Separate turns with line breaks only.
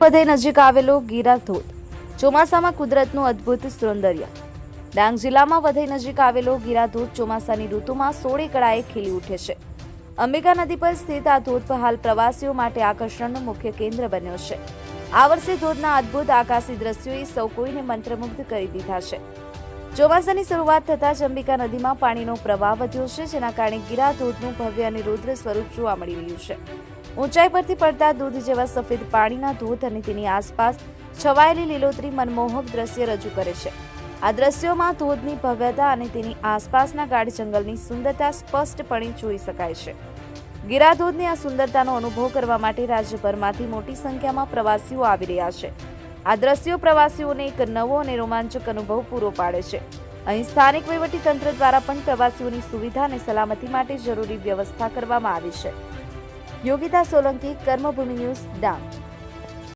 વધઈ નજીક આવેલો ગીરા ધોધ ચોમાસામાં કુદરતનું અદ્ભુત સૌંદર્ય. ડાંગ જિલ્લામાં વધઈ નજીક આવેલો ગીરા ધોધ ચોમાસાની ઋતુમાં સોળે કળાએ ખીલી ઉઠે છે. અંબિકા નદી પર સ્થિત આ ધોધ હાલ પ્રવાસીઓ માટે આકર્ષણનું મુખ્ય કેન્દ્ર બન્યો છે. આ વર્ષે ધોધના અદ્ભુત આકાશી દ્રશ્યોએ સૌ કોઈને મંત્રમુગ્ધ કરી દીધા છે. ચોમાસાની શરૂઆત થતાં જ અંબિકા નદીમાં પાણીનો પ્રવાહ વધ્યો છે, જેના કારણે ગીરા ધોધનું ભવ્ય અને રુદ્ર સ્વરૂપ જોવા મળી રહ્યું છે. ઊંચાઈ પરથી પડતા દૂધ જેવા સફેદ પાણીના ધોધ અને તેની આસપાસ છવાયેલી લીલોતરી મનમોહક દ્રશ્ય રજૂ કરે છે. આ દ્રશ્યોમાં ધોધની ભવ્યતા અને તેની આસપાસના ગાઢ જંગલની સુંદરતા સ્પષ્ટપણે જોઈ શકાય છે. ગીરા ધોધની આ સુંદરતાનો અનુભવ કરવા માટે રાજ્યભરમાંથી મોટી સંખ્યામાં પ્રવાસીઓ આવી રહ્યા છે. આ દ્રશ્યો પ્રવાસીઓને એક નવો અને રોમાંચક અનુભવ પૂરો પાડે છે. અહીં સ્થાનિક તંત્ર દ્વારા પણ પ્રવાસીઓની સુવિધા અને સલામતી માટે જરૂરી વ્યવસ્થા કરવામાં આવી છે. યોગિતા સોલંકી કર્મભૂમિ ન્યૂઝ ડાંગ